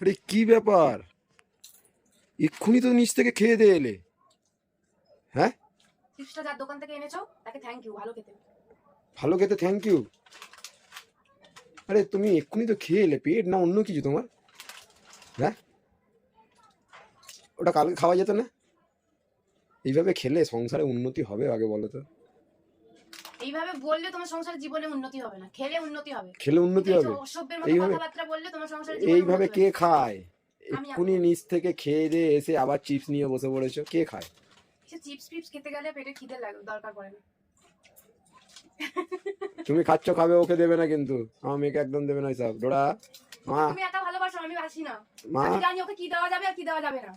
আরে কি ব্যাপার? এক্ষুনি তো নিচ থেকে খেয়ে দিয়ে এলে। হ্যাঁ? চিপসটা যার দোকান থেকে এনেছো তাকে থ্যাংক ইউ ভালো খেতে। ভালো খেতে থ্যাংক ইউ আরে তুমি এক্ষুনি তো খেয়ে এলে পেট না অন্য কিছু তোমার? হ্যাঁ? ওটা কালকে খাওয়া যেত না? এইভাবে খেলে সংসারে উন্নতি হবে আগে বলো তো। এইভাবে বললে তোমার সংসারের জীবনে উন্নতি হবে না খেলে উন্নতি হবে। খেলে উন্নতি হবে। অসভ্যের মতো কথাবার্তা বললে তোমার সংসারের এইভাবে কে খায়? এক্ষুনি নিচ থেকে খেয়ে দিয়ে এসে আবার চিপস নিয়ে বসে পড়েছো কে খায়? চিপস ফিপস খেতে গেলে পেটে খিদে লাগে দরকার পড়ে না। তুমি খাচ্ছ খাবে ওকে দেবে না কিন্তু। আমার মেয়েকে একদম দেবে না সব ডোরা মা। তুমি একা ভালোবাসো আমি বাসি না। মা। আমি জানি ওকে কি দেওয়া যাবে আর কি দেওয়া যাবে না।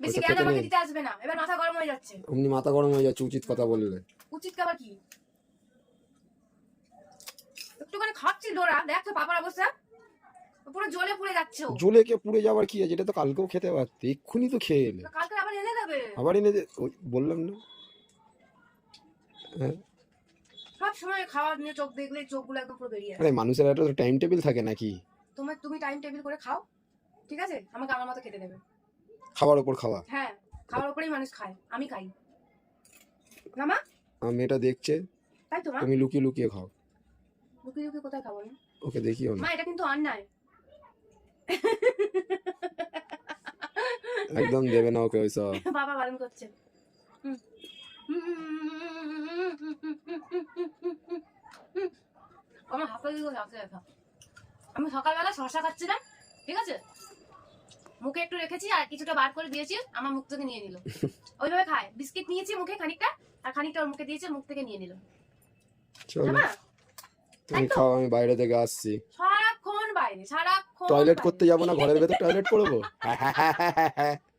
বেশি জ্ঞান আমাকে দিতে আসবে না। এবার মাথা গরম হয়ে যাচ্ছে। অমনি মাথা গরম হয়ে যাচ্ছে উচিত কথা বললে। উচিত খাবার কি? একটুখানি খাচ্ছি ডোরা দেখ তো পাপার অবস্থা। পুরো জ্বলে পুড়ে যাচ্ছে ও। জ্বলে কে পুড়ে যাবার কি আছে? এটা তো কালকেও খেতে পারতে এক্ষুনি তো খেয়ে এলে কালকে আবার এনে দেবে? আবার এনে দে- ওই বললাম না। হ্যাঁ। সব সময় খাওয়া নিয়ে চোখ দেখলে চোখগুলো একদম পুরো বেরিয়ে আরে মানুষের একটা টাইম টেবিল থাকে নাকি? তোমার তুমি টাইম টেবিল করে খাও ঠিক আছে? আমাকে আমার মতো খেতে দেবে। খাবার ওপর খাওয়া। হ্যাঁ খাবার উপরেই মানুষ খায় আমি খাই। না মা? আমার মেয়েটা দেখছে। তাই তো তুমি লুকিয়ে লুকিয়ে খাও। লুকিয়ে লুকিয়ে কোথায় খাব আমি? ওকে দেখিও না। মা এটা কিন্তু অন্যায়। একদম দেবে না ওকে ওইসব। বাবা বারণ করছে। আমার হাতে দিকে হাতে দেখা আমি সকালবেলা শশা খাচ্ছিলাম ঠিক আছে? মুখে একটু রেখেছি আর কিছুটা বার করে দিয়েছি আমার মুখ থেকে নিয়ে নিল। ওইভাবে খায়। বিস্কিট নিয়েছি মুখে খানিকটা আর খানিকটা ওর মুখে দিয়েছে মুখ থেকে নিয়ে নিল। চলো। না তুমি খাও আমি বাইরে থেকে আসছি। সারাক্ষণ বাইরে সারাক্ষণ টয়লেট করতে যাব না ঘরের ভেতর টয়লেট করব